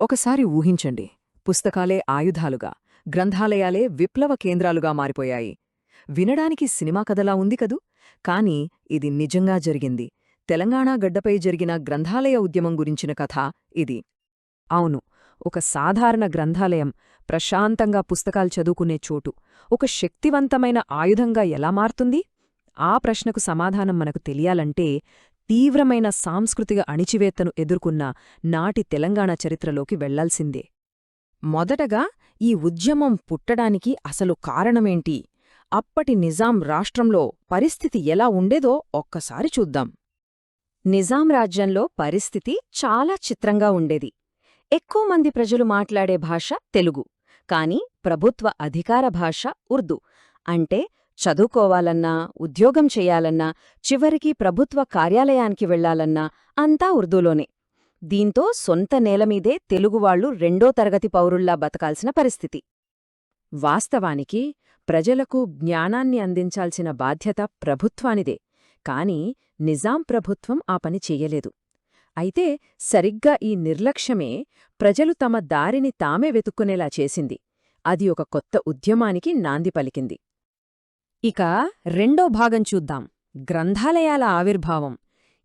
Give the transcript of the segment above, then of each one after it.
ఒకసారి ఊహించండి. పుస్తకాలే ఆయుధాలుగా గ్రంథాలయాలే విప్లవ కేంద్రాలుగా మారిపోయాయి. వినడానికి సినిమా కథలా ఉంది కదూ? కాని ఇది నిజంగా జరిగింది. తెలంగాణ గడ్డపై జరిగిన గ్రంథాలయ ఉద్యమం గురించిన కథ ఇది. అవును ఒక సాధారణ గ్రంథాలయం ప్రశాంతంగా పుస్తకాలు చదువుకునే చోటు ఒక శక్తివంతమైన ఆయుధంగా ఎలా మారుతుంది? ఆ ప్రశ్నకు సమాధానం మనకు తెలియాలంటే తీవ్రమైన సాంస్కృతిక అణిచివేత్తను ఎదుర్కొన్న నాటి తెలంగాణ చరిత్రలోకి వెళ్ళాల్సిందే. మొదటగా ఈ ఉద్యమం పుట్టడానికి అసలు కారణమేంటి? అప్పటి నిజాం రాష్ట్రంలో పరిస్థితి ఎలా ఉండేదో ఒక్కసారి చూద్దాం. నిజాం రాజ్యంలో పరిస్థితి చాలా చిత్రంగా ఉండేది. ఎక్కువ మంది ప్రజలు మాట్లాడే భాష తెలుగు కాని ప్రభుత్వ అధికార భాష ఉర్దూ అంటే చదువుకోవాలన్నా ఉద్యోగం చెయ్యాలన్నా చివరికి ప్రభుత్వ కార్యాలయానికి వెళ్ళాలన్నా అంతా ఉర్దూలోనే. దీంతో సొంత నేలమీదే తెలుగువాళ్ళు రెండో తరగతి పౌరుల్లా బతకాల్సిన పరిస్థితి. వాస్తవానికి ప్రజలకు జ్ఞానాన్ని అందించాల్సిన బాధ్యత ప్రభుత్వానిదే కాని నిజాం ప్రభుత్వం ఆ పని చెయ్యలేదు అయితే సరిగ్గా ఈ నిర్లక్ష్యమే ప్రజలు తమ దారిని తామే వెతుక్కునేలా చేసింది. అది ఒక కొత్త ఉద్యమానికి నాంది పలికింది. ఇక రెండో భాగం చూద్దాం. గ్రంథాలయాల ఆవిర్భావం.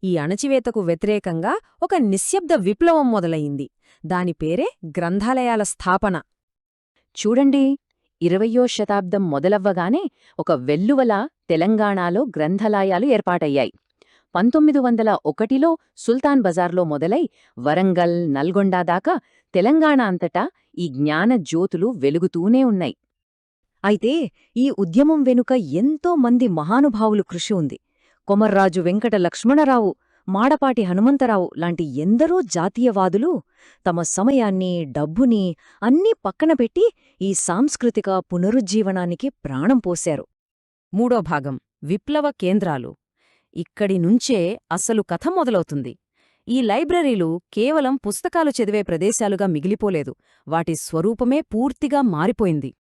ఈ అణచివేతకు వ్యతిరేకంగా ఒక నిశ్శబ్ద విప్లవం మొదలయింది దాని పేరే గ్రంథాలయాల స్థాపన. చూడండి ఇరవయో శతాబ్దం మొదలవ్వగానే ఒక వెల్లువల తెలంగాణలో గ్రంథాలయాలు ఏర్పాటయ్యాయి. పంతొమ్మిది వందల ఒకటిలో సుల్తాన్ బజార్లో మొదలై వరంగల్ నల్గొండ దాకా తెలంగాణ అంతటా ఈ జ్ఞాన జ్యోతులు వెలుగుతూనే ఉన్నాయి. అయితే ఈ ఉద్యమం వెనుక ఎంతో మంది మహానుభావులు కృషి ఉంది. కొమర్రాజు వెంకట లక్ష్మణరావు మాడపాటి హనుమంతరావు లాంటి ఎందరో జాతీయవాదులు తమ సమయాన్ని డబ్బుని అన్నీ పక్కన పెట్టి ఈ సాంస్కృతిక పునరుజ్జీవనానికి ప్రాణం పోశారు. మూడో భాగం. విప్లవ కేంద్రాలు. ఇక్కడి నుంచే అసలు కథ మొదలవుతుంది. ఈ లైబ్రరీలు కేవలం పుస్తకాలు చదివే ప్రదేశాలుగా మిగిలిపోలేదు. వాటి స్వరూపమే పూర్తిగా మారిపోయింది.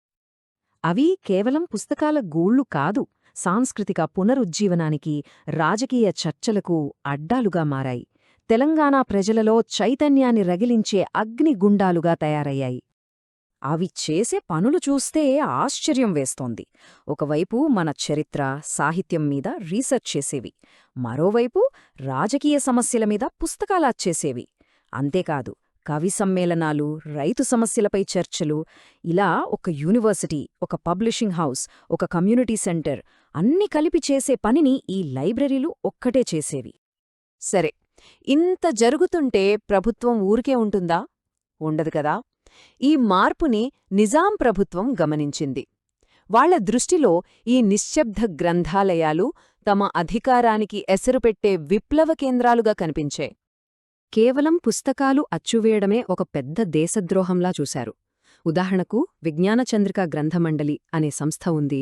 అవి కేవలం పుస్తకాల గూళ్ళు కాదు సాంస్కృతిక పునరుజ్జీవనానికి రాజకీయ చర్చలకు అడ్డాలుగా మారాయి. తెలంగాణ ప్రజలలో చైతన్యాన్ని రగిలించే అగ్నిగుండాలుగా తయారయ్యాయి. అవి చేసే పనులు చూస్తే ఆశ్చర్యం వేస్తోంది. ఒకవైపు మన చరిత్ర సాహిత్యం మీద రీసెర్చ్ చేసేవి. మరోవైపు రాజకీయ సమస్యల మీద పుస్తకాలాచ్చేసేవి అంతేకాదు కవి సమ్మేళనాలు రైతు సమస్యలపై చర్చలు ఇలా ఒక యూనివర్సిటీ ఒక పబ్లిషింగ్ హౌస్ ఒక కమ్యూనిటీ సెంటర్ అన్ని కలిపి చేసే పనిని ఈ లైబ్రరీలు ఒక్కటే చేసేవి. సరే ఇంత జరుగుతుంటే ప్రభుత్వం ఊరికే ఉంటుందా? ఉండదు కదా. ఈ మార్పుని నిజాం ప్రభుత్వం గమనించింది. వాళ్ళ దృష్టిలో ఈ నిశ్శబ్ద గ్రంథాలయాలు తమ అధికారానికి ఎసరుపెట్టే విప్లవ కేంద్రాలుగా కనిపించే కేవలం పుస్తకాలు అచ్చువేయడమే ఒక పెద్ద దేశద్రోహంలా చూశారు. ఉదాహరణకు విజ్ఞానచంద్రిక గ్రంథమండలి అనే సంస్థ ఉంది.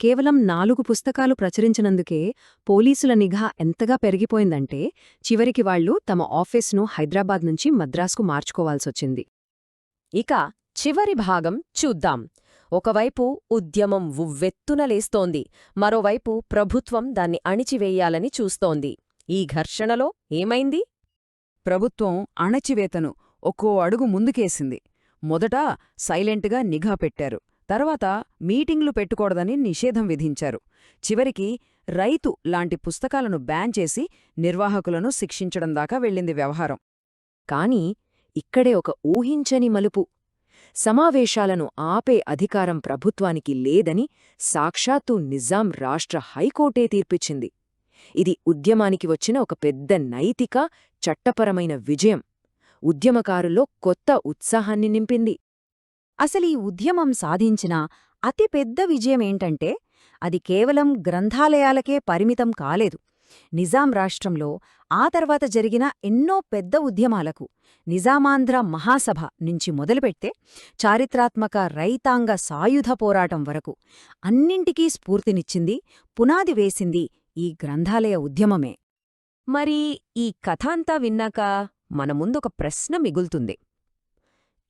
కేవలం నాలుగు పుస్తకాలు ప్రచురించినందుకే పోలీసుల నిఘా ఎంతగా పెరిగిపోయిందంటే చివరికి వాళ్ళు తమ ఆఫీస్ను హైదరాబాద్ నుంచి మద్రాసుకు మార్చుకోవాల్సొచ్చింది. ఇక చివరి భాగం చూద్దాం. ఒకవైపు ఉద్యమం ఉవ్వెత్తున లేస్తోంది. మరోవైపు ప్రభుత్వం దాన్ని అణిచివేయాలని చూస్తోంది. ఈ ఘర్షణలో ఏమైంది? ప్రభుత్వం అణచివేతను ఒక్కో అడుగు ముందుకేసింది. మొదట సైలెంట్గా నిఘా పెట్టారు. తర్వాత మీటింగ్లు పెట్టుకూడదని నిషేధం విధించారు. చివరికి రైతు లాంటి పుస్తకాలను బ్యాన్ చేసి నిర్వాహకులను శిక్షించడం దాకా వెళ్ళింది వ్యవహారం. కాని ఇక్కడే ఒక ఊహించని మలుపు. సమావేశాలను ఆపే అధికారం ప్రభుత్వానికి లేదని సాక్షాత్తు నిజాం రాష్ట్ర హైకోర్టే తీర్పిచ్చింది. ఇది ఉద్యమానికి వచ్చిన ఒక పెద్ద నైతిక చట్టపరమైన విజయం. ఉద్యమకారుల్లో కొత్త ఉత్సాహాన్ని నింపింది. అసలీ ఉద్యమం సాధించిన అతిపెద్ద విజయమేంటంటే అది కేవలం గ్రంథాలయాలకే పరిమితం కాలేదు. నిజాం రాష్ట్రంలో ఆ తర్వాత జరిగిన ఎన్నో పెద్ద ఉద్యమాలకు నిజామాంధ్ర మహాసభ నుంచి మొదలుపెడితే చారిత్రాత్మక రైతాంగ సాయుధ పోరాటం వరకు అన్నింటికీ స్ఫూర్తినిచ్చింది పునాది వేసింది ఈ గ్రంథాలయ ఉద్యమమే. మరి ఈ కథాంతా విన్నాక మన ముందొక ప్రశ్న మిగులుతుంది.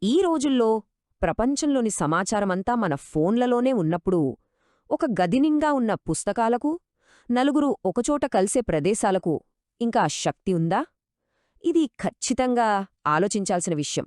ఈ రోజుల్లో ప్రపంచంలోని సమాచారమంతా మన ఫోన్లలోనే ఉన్నప్పుడు ఒక గదినింగా ఉన్న పుస్తకాలకు నలుగురు ఒకచోట కలిసే ప్రదేశాలకు ఇంకా శక్తి ఉందా? ఇది ఖచ్చితంగా ఆలోచించాల్సిన విషయం.